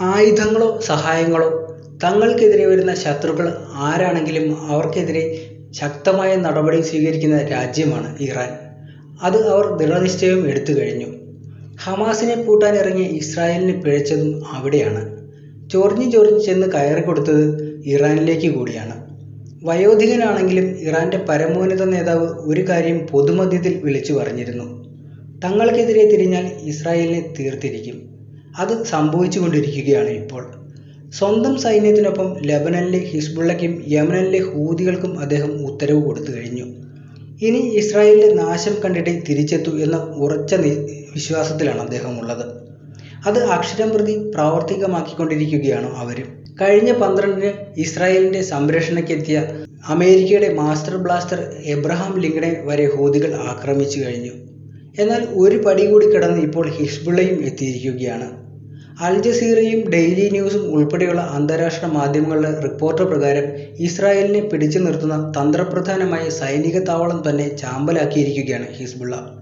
ആയുധങ്ങളോ സഹായങ്ങളോ തങ്ങൾക്കെതിരെ വരുന്ന ശത്രുക്കൾ ആരാണെങ്കിലും അവർക്കെതിരെ ശക്തമായ നടപടി സ്വീകരിക്കുന്ന രാജ്യമാണ് ഇറാൻ. അത് അവർ ദൃഢനിശ്ചയം എടുത്തു കഴിഞ്ഞു. ഹമാസിനെ പൂട്ടാനിറങ്ങിയ ഇസ്രായേലിന് പിഴച്ചതും അവിടെയാണ്. ചൊറിഞ്ഞ് ചൊറിഞ്ഞ് ചെന്ന് കയറി കൊടുത്തത് ഇറാനിലേക്ക് കൂടിയാണ്. വയോധികനാണെങ്കിലും ഇറാന്റെ പരമോന്നത നേതാവ് ഒരു കാര്യം പൊതുമധ്യത്തിൽ വിളിച്ചു പറഞ്ഞിരുന്നു. തങ്ങൾക്കെതിരെ തിരിഞ്ഞാൽ ഇസ്രായേലിനെ തീർത്തിരിക്കും. അത് സംഭവിച്ചുകൊണ്ടിരിക്കുകയാണ് ഇപ്പോൾ. സ്വന്തം സൈന്യത്തിനൊപ്പം ലെബനനിലെ ഹിസ്ബുള്ളയ്ക്കും യമനനിലെ ഹൂതികൾക്കും അദ്ദേഹം ഉത്തരവ് കൊടുത്തു കഴിഞ്ഞു. ഇനി ഇസ്രായേലിന്റെ നാശം കണ്ടിട്ടേ തിരിച്ചെത്തൂ എന്ന ഉറച്ച വിശ്വാസത്തിലാണ് അദ്ദേഹം ഉള്ളത് അത് അക്ഷരം പ്രതി പ്രാവർത്തികമാക്കിക്കൊണ്ടിരിക്കുകയാണ് അവരും. കഴിഞ്ഞ പന്ത്രണ്ടിന് ഇസ്രായേലിന്റെ സംരക്ഷണയ്ക്കെത്തിയ അമേരിക്കയുടെ മാസ്റ്റർ ബ്ലാസ്റ്റർ എബ്രഹാം ലിങ്കണെ വരെ ഹൂതികൾ ആക്രമിച്ചു കഴിഞ്ഞു. എന്നാൽ ഒരു പടി കൂടി കടന്ന് ഇപ്പോൾ ഹിസ്ബുള്ളയും എത്തിയിരിക്കുകയാണ്. അൽ ജസീറയും ഡെയിലി ന്യൂസും ഉൾപ്പെടെയുള്ള അന്താരാഷ്ട്ര മാധ്യമങ്ങളുടെ റിപ്പോർട്ട് പ്രകാരം ഇസ്രായേലിനെ പിടിച്ചു നിർത്തുന്ന തന്ത്രപ്രധാനമായ സൈനിക താവളം തന്നെ ചാമ്പലാക്കിയിരിക്കുകയാണ് ഹിസ്ബുള്ള.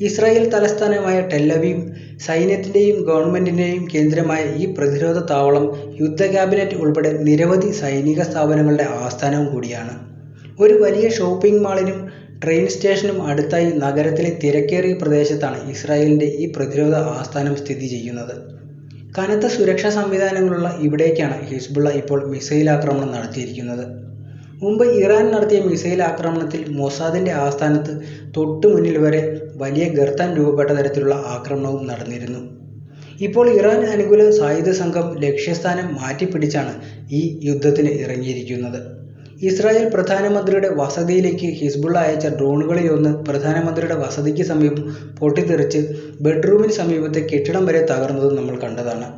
ഇസ്രായേൽ തലസ്ഥാനമായ ടെല്ലവീവ് സൈന്യത്തിന്റെയും ഗവൺമെന്റിന്റെയും കേന്ദ്രമായ ഈ പ്രതിരോധ താവളം യുദ്ധ ക്യാബിനറ്റ് ഉൾപ്പെടെ നിരവധി സൈനിക സ്ഥാപനങ്ങളുടെ ആസ്ഥാനവും കൂടിയാണ്. ഒരു വലിയ ഷോപ്പിംഗ് മാളിനും ട്രെയിൻ സ്റ്റേഷനും അടുത്തായി നഗരത്തിലെ തിരക്കേറിയ പ്രദേശത്താണ് ഇസ്രായേലിന്റെ ഈ പ്രതിരോധ ആസ്ഥാനം സ്ഥിതി ചെയ്യുന്നത്. കനത്ത സുരക്ഷാ സംവിധാനങ്ങളുള്ള ഇവിടേക്കാണ് ഹിസ്ബുള്ള ഇപ്പോൾ മിസൈൽ ആക്രമണം നടത്തിയിരിക്കുന്നത്. മുമ്പ് ഇറാൻ നടത്തിയ മിസൈൽ ആക്രമണത്തിൽ മൊസാദിന്റെ ആസ്ഥാനത്ത് തൊട്ടു മുന്നിൽ വരെ വലിയ ഗർത്തം രൂപപ്പെട്ട തരത്തിലുള്ള ആക്രമണവും നടന്നിരുന്നു. ഇപ്പോൾ ഇറാൻ അനുകൂല സായുധ സംഘം ലക്ഷ്യസ്ഥാനം മാറ്റിപ്പിടിച്ചാണ് ഈ യുദ്ധത്തിന് ഇറങ്ങിയിരിക്കുന്നത്. ഇസ്രായേൽ പ്രധാനമന്ത്രിയുടെ വസതിയിലേക്ക് ഹിസ്ബുള്ള അയച്ച ഡ്രോണുകളിലൊന്ന് പ്രധാനമന്ത്രിയുടെ വസതിക്ക് സമീപം പൊട്ടിത്തെറിച്ച് ബെഡ്റൂമിന് സമീപത്തെ കെട്ടിടം വരെ തകർന്നതും നമ്മൾ കണ്ടതാണ്.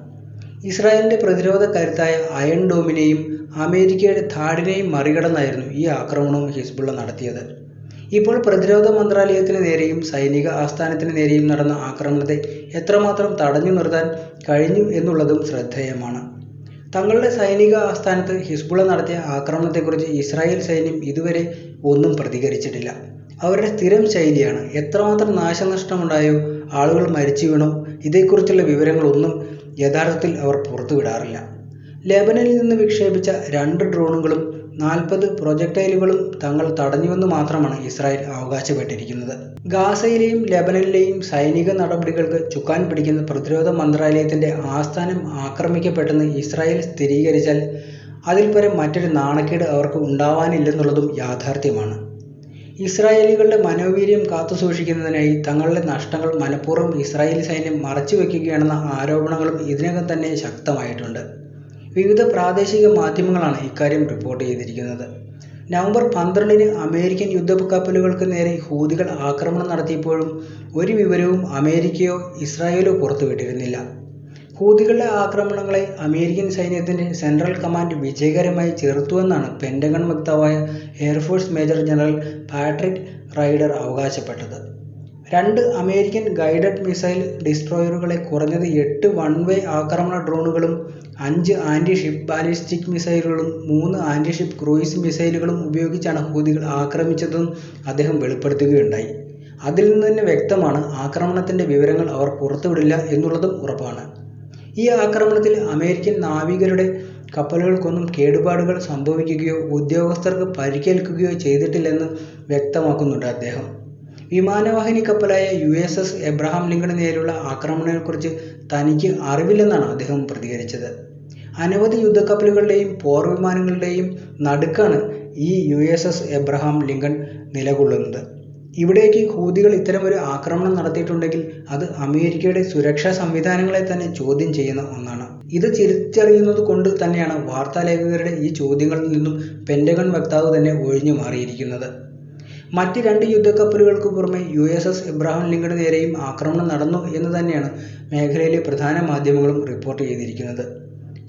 ഇസ്രായേലിന്റെ പ്രതിരോധ കരുത്തായ അയൺ ഡോമിനെയും അമേരിക്കയുടെ ധാടിനെയും മറികടന്നായിരുന്നു ഈ ആക്രമണവും ഹിസ്ബുള്ള നടത്തിയത്. ഇപ്പോൾ പ്രതിരോധ മന്ത്രാലയത്തിന് നേരെയും സൈനിക ആസ്ഥാനത്തിന് നേരെയും നടന്ന ആക്രമണത്തെ എത്രമാത്രം തടഞ്ഞു നിർത്താൻ കഴിഞ്ഞു എന്നുള്ളതും ശ്രദ്ധേയമാണ്. തങ്ങളുടെ സൈനിക ആസ്ഥാനത്ത് ഹിസ്ബുള നടത്തിയ ആക്രമണത്തെക്കുറിച്ച് ഇസ്രായേൽ സൈന്യം ഇതുവരെ ഒന്നും പ്രതികരിച്ചിട്ടില്ല. അവരുടെ സ്ഥിരം ശൈലിയാണ്. എത്രമാത്രം നാശനഷ്ടമുണ്ടായോ, ആളുകൾ മരിച്ചു വീണോ ഇതേക്കുറിച്ചുള്ള വിവരങ്ങളൊന്നും യഥാർത്ഥത്തിൽ അവർ പുറത്തുവിടാറില്ല. ലെബനനിൽ നിന്ന് വിക്ഷേപിച്ച രണ്ട് ഡ്രോണുകളും നാൽപ്പത് പ്രൊജക്ടൈലുകളും തങ്ങൾ തടഞ്ഞുവെന്ന് മാത്രമാണ് ഇസ്രായേൽ അവകാശപ്പെട്ടിരിക്കുന്നത്. ഗാസയിലെയും ലെബനനിലെയും സൈനിക നടപടികൾക്ക് ചുക്കാൻ പിടിക്കുന്ന പ്രതിരോധ മന്ത്രാലയത്തിന്റെ ആസ്ഥാനം ആക്രമിക്കപ്പെട്ടെന്ന് ഇസ്രായേൽ സ്ഥിരീകരിച്ചാൽ അതിൽ പരം മറ്റൊരു നാണക്കേട് അവർക്ക് ഉണ്ടാവാനില്ലെന്നുള്ളതും യാഥാർത്ഥ്യമാണ്. ഇസ്രായേലികളുടെ മനോവീര്യം കാത്തുസൂക്ഷിക്കുന്നതിനായി തങ്ങളുടെ നഷ്ടങ്ങൾ മനഃപൂർവം ഇസ്രായേലി സൈന്യം മറച്ചുവെക്കുകയാണെന്ന ആരോപണങ്ങളും ഇതിനകം തന്നെ ശക്തമായിട്ടുണ്ട്. വിവിധ പ്രാദേശിക മാധ്യമങ്ങളാണ് ഇക്കാര്യം റിപ്പോർട്ട് ചെയ്തിരിക്കുന്നത്. നവംബർ പന്ത്രണ്ടിന് അമേരിക്കൻ യുദ്ധക്കപ്പലുകൾക്ക് നേരെ ഹൂതികൾ ആക്രമണം നടത്തിയപ്പോഴും ഒരു വിവരവും അമേരിക്കയോ ഇസ്രായേലോ പുറത്തുവിട്ടിരുന്നില്ല. ഹൂതികളുടെ ആക്രമണങ്ങളെ അമേരിക്കൻ സൈന്യത്തിന്റെ സെൻട്രൽ കമാൻഡ് വിജയകരമായി ചെറുത്തുവെന്നാണ് Pentagon വക്താവായ air force major general Patrick Ryder അവകാശപ്പെട്ടത്. രണ്ട് അമേരിക്കൻ ഗൈഡഡ് മിസൈൽ ഡിസ്ട്രോയറുകളെ കുറഞ്ഞത് എട്ട് വൺ വേ ആക്രമണ ഡ്രോണുകളും അഞ്ച് ആന്റി ഷിപ്പ് ബാലിസ്റ്റിക് മിസൈലുകളും മൂന്ന് ആന്റി ഷിപ്പ് ക്രൂയിസ് മിസൈലുകളും ഉപയോഗിച്ചാണ് ഹൂതികൾ ആക്രമിച്ചതെന്നും അദ്ദേഹം വെളിപ്പെടുത്തുകയുണ്ടായി. അതിൽ നിന്ന് തന്നെ വ്യക്തമാണ് ആക്രമണത്തിന്റെ വിവരങ്ങൾ അവർ പുറത്തുവിടില്ല എന്നുള്ളതും ഉറപ്പാണ്. ഈ ആക്രമണത്തിൽ അമേരിക്കൻ നാവികരുടെ കപ്പലുകൾക്കൊന്നും കേടുപാടുകൾ സംഭവിക്കുകയോ ഉദ്യോഗസ്ഥർക്ക് പരിക്കേൽക്കുകയോ ചെയ്തിട്ടില്ലെന്ന് വ്യക്തമാക്കുന്നുണ്ട് അദ്ദേഹം. വിമാനവാഹിനി കപ്പലായ യു എസ് എസ് എബ്രഹാം ലിങ്കണിന് നേരെയുള്ള ആക്രമണത്തെക്കുറിച്ച് തനിക്ക് അറിവില്ലെന്നാണ് അദ്ദേഹം പ്രതികരിച്ചത്. അനവധി യുദ്ധക്കപ്പലുകളുടെയും പോർവിമാനങ്ങളുടെയും നടുക്കാണ് ഈ U S S Abraham Lincoln നിലകൊള്ളുന്നത്. ഇവിടേക്ക് ഹൂതികൾ ഇത്തരമൊരു ആക്രമണം നടത്തിയിട്ടുണ്ടെങ്കിൽ അത് അമേരിക്കയുടെ സുരക്ഷാ സംവിധാനങ്ങളെ തന്നെ ചോദ്യം ചെയ്യുന്ന ഒന്നാണ്. ഇത് തിരിച്ചറിയുന്നത് കൊണ്ട് തന്നെയാണ് വാർത്താലേഖകരുടെ ഈ ചോദ്യങ്ങളിൽ നിന്നും പെന്റഗൺ വക്താവ് തന്നെ ഒഴിഞ്ഞുമാറിയിരിക്കുന്നത്. മറ്റ് രണ്ട് യുദ്ധക്കപ്പലുകൾക്ക് പുറമെ യു എസ് എസ് എബ്രഹാം ലിങ്കണിന് നേരെയും ആക്രമണം നടന്നു എന്ന് തന്നെയാണ് മേഖലയിലെ പ്രധാന മാധ്യമങ്ങളും റിപ്പോർട്ട് ചെയ്തിരിക്കുന്നത്.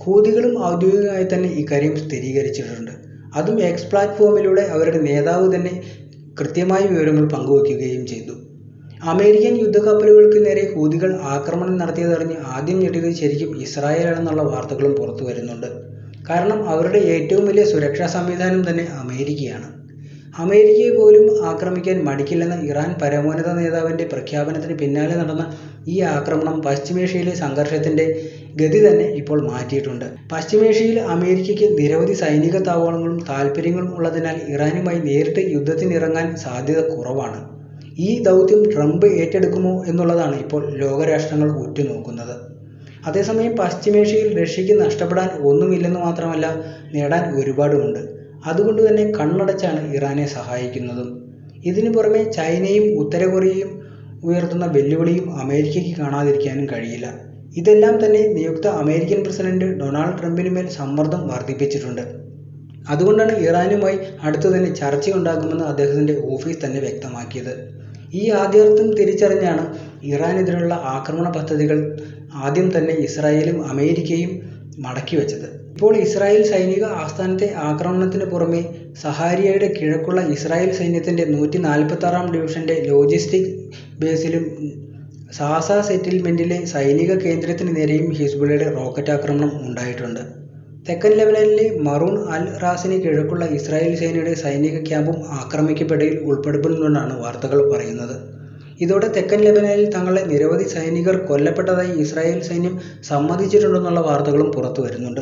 ഹൂതികളും ഔദ്യോഗികമായി തന്നെ ഇക്കാര്യം സ്ഥിരീകരിച്ചിട്ടുണ്ട്. അതും എക്സ് പ്ലാറ്റ്ഫോമിലൂടെ അവരുടെ നേതാവ് തന്നെ കൃത്യമായ വിവരങ്ങൾ പങ്കുവെക്കുകയും ചെയ്തു. അമേരിക്കൻ യുദ്ധക്കപ്പലുകൾക്ക് നേരെ ഹൂതികൾ ആക്രമണം നടത്തിയതറിഞ്ഞ് ആദ്യം ഞെട്ടിയത് ശരിക്കും ഇസ്രായേലാണെന്നുള്ള വാർത്തകളും പുറത്തു വരുന്നുണ്ട് കാരണം അവരുടെ ഏറ്റവും വലിയ സുരക്ഷാ സംവിധാനം തന്നെ അമേരിക്കയാണ്. അമേരിക്കയെ പോലും ആക്രമിക്കാൻ മടിക്കില്ലെന്ന ഇറാൻ പരമോന്നത നേതാവിന്റെ പ്രഖ്യാപനത്തിന് പിന്നാലെ നടന്ന ഈ ആക്രമണം പശ്ചിമേഷ്യയിലെ സംഘർഷത്തിന്റെ ഗതി തന്നെ ഇപ്പോൾ മാറ്റിയിട്ടുണ്ട്. പശ്ചിമേഷ്യയിൽ അമേരിക്കയ്ക്ക് നിരവധി സൈനിക താവളങ്ങളും താൽപ്പര്യങ്ങളും ഉള്ളതിനാൽ ഇറാനുമായി നേരിട്ട് യുദ്ധത്തിനിറങ്ങാൻ സാധ്യത കുറവാണ്. ഈ ദൗത്യം ട്രംപ് ഏറ്റെടുക്കുമോ എന്നുള്ളതാണ് ഇപ്പോൾ ലോകരാഷ്ട്രങ്ങൾ ഉറ്റുനോക്കുന്നത്. അതേസമയം പശ്ചിമേഷ്യയിൽ റഷ്യക്ക് നഷ്ടപ്പെടാൻ ഒന്നുമില്ലെന്ന് മാത്രമല്ല നേടാൻ ഒരുപാടുമുണ്ട്. അതുകൊണ്ട് തന്നെ കണ്ണടച്ചാണ് ഇറാനെ സഹായിക്കുന്നതും. ഇതിനു പുറമെ ചൈനയും ഉത്തര കൊറിയയും ഉയർത്തുന്ന വെല്ലുവിളിയും അമേരിക്കയ്ക്ക് കാണാതിരിക്കാനും കഴിയില്ല. ഇതെല്ലാം തന്നെ നിയുക്ത അമേരിക്കൻ പ്രസിഡന്റ് ഡൊണാൾഡ് ട്രംപിന് മേൽ സമ്മർദ്ദം വർദ്ധിപ്പിച്ചിട്ടുണ്ട്. അതുകൊണ്ടാണ് ഇറാനുമായി അടുത്തു തന്നെ ചർച്ചയുണ്ടാകുമെന്ന് അദ്ദേഹത്തിന്റെ ഓഫീസ് തന്നെ വ്യക്തമാക്കിയത്. ഈ ആദ്യാർത്ഥം തിരിച്ചറിഞ്ഞാണ് ഇറാനെതിരെയുള്ള ആക്രമണ പദ്ധതികൾ ആദ്യം തന്നെ ഇസ്രായേലും അമേരിക്കയും മടക്കിവെച്ചത് ഇപ്പോൾ ഇസ്രായേൽ സൈനിക ആസ്ഥാനത്തെ ആക്രമണത്തിന് പുറമെ സഹാരിയയുടെ കിഴക്കുള്ള ഇസ്രായേൽ സൈന്യത്തിന്റെ നൂറ്റി നാൽപ്പത്താറാം ഡിവിഷന്റെ ലോജിസ്റ്റിക് ബേസിലും സാസ സെറ്റിൽമെന്റിലെ സൈനിക കേന്ദ്രത്തിന് നേരെയും ഹിസ്ബുള്ളയുടെ റോക്കറ്റ് ആക്രമണം ഉണ്ടായിട്ടുണ്ട്. തെക്കൻ ലെബനനിലെ മറൂൺ അൽ റാസിന് കിഴക്കുള്ള ഇസ്രായേൽ സേനയുടെ സൈനിക ക്യാമ്പും ആക്രമിക്കപ്പെട്ടതിൽ ഉൾപ്പെടുന്നുവെന്നാണ് വാർത്തകൾ പറയുന്നത്. ഇതോടെ തെക്കൻ ലെബനനിൽ തങ്ങളെ നിരവധി സൈനികർ കൊല്ലപ്പെട്ടതായി ഇസ്രായേൽ സൈന്യം സമ്മതിച്ചിട്ടുണ്ടെന്നുള്ള വാർത്തകളും പുറത്തു വരുന്നുണ്ട്